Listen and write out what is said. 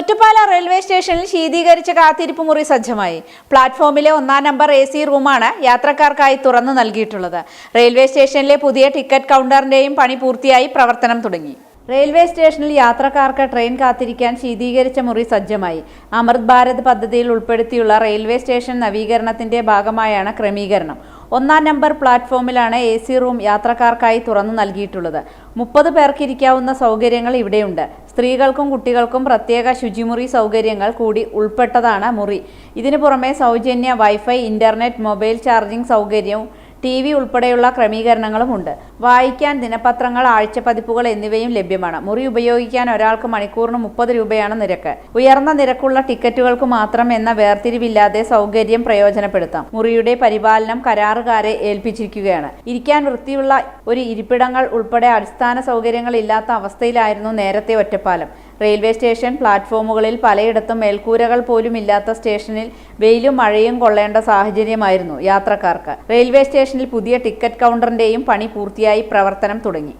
ഒറ്റപ്പാല railway സ്റ്റേഷനിൽ ശീതീകരിച്ച കാത്തിരിപ്പ് മുറി സജ്ജമായി. പ്ലാറ്റ്ഫോമിലെ ഒന്നാം നമ്പർ എ സി റൂമാണ് യാത്രക്കാർക്കായി തുറന്നു നൽകിയിട്ടുള്ളത്. റെയിൽവേ സ്റ്റേഷനിലെ പുതിയ ടിക്കറ്റ് കൗണ്ടറിന്റെയും പണി പൂർത്തിയായി പ്രവർത്തനം തുടങ്ങി. റെയിൽവേ സ്റ്റേഷനിൽ യാത്രക്കാർക്ക് ട്രെയിൻ കാത്തിരിക്കാൻ ശീതീകരിച്ച മുറി സജ്ജമായി. അമൃത് ഭാരത് പദ്ധതിയിൽ ഉൾപ്പെടുത്തിയുള്ള റെയിൽവേ സ്റ്റേഷൻ നവീകരണത്തിന്റെ ഭാഗമായാണ് ക്രമീകരണം. ഒന്നാം നമ്പർ പ്ലാറ്റ്ഫോമിലാണ് എ സി റൂം യാത്രക്കാർക്കായി തുറന്നു നൽകിയിട്ടുള്ളത്. മുപ്പത് പേർക്കിരിക്കാവുന്ന സൗകര്യങ്ങൾ ഇവിടെയുണ്ട്. സ്ത്രീകൾക്കും കുട്ടികൾക്കും പ്രത്യേക ശുചിമുറി സൗകര്യങ്ങൾ കൂടി ഉൾപ്പെട്ടതാണ് മുറി. ഇതിനു പുറമെ സൗജന്യ വൈഫൈ ഇന്റർനെറ്റ് മൊബൈൽ ചാർജിംഗ് സൗകര്യവും ടി വി ഉൾപ്പെടെയുള്ള ക്രമീകരണങ്ങളുമുണ്ട്. വായിക്കാൻ ദിനപത്രങ്ങൾ ആഴ്ചപ്പതിപ്പുകൾ എന്നിവയും ലഭ്യമാണ്. മുറി ഉപയോഗിക്കാൻ ഒരാൾക്ക് മണിക്കൂറിന് മുപ്പത് രൂപയാണ് നിരക്ക്. ഉയർന്ന നിരക്കുള്ള ടിക്കറ്റുകൾക്ക് മാത്രം എന്ന വേർതിരിവില്ലാതെ സൗകര്യം പ്രയോജനപ്പെടുത്താം. മുറിയുടെ പരിപാലനം കരാറുകാരെ ഏൽപ്പിച്ചിരിക്കുകയാണ്. ഇരിക്കാൻ വൃത്തിയുള്ള ഒരു ഇരിപ്പിടങ്ങൾ ഉൾപ്പെടെ അടിസ്ഥാന സൗകര്യങ്ങൾ ഇല്ലാത്ത അവസ്ഥയിലായിരുന്നു നേരത്തെ ഒറ്റപ്പാലം. റെയിൽവേ സ്റ്റേഷൻ പ്ലാറ്റ്ഫോമുകളിൽ പലയിടത്തും മേൽക്കൂരകൾ പോലും ഇല്ലാത്ത സ്റ്റേഷനിൽ വെയിലും മഴയും കൊള്ളേണ്ട സാഹചര്യമായിരുന്നു യാത്രക്കാർക്ക്. റെയിൽവേ സ്റ്റേഷനിൽ പുതിയ ടിക്കറ്റ് കൗണ്ടറിന്റെയും പണി പൂർത്തിയായി പ്രവർത്തനം തുടങ്ങി.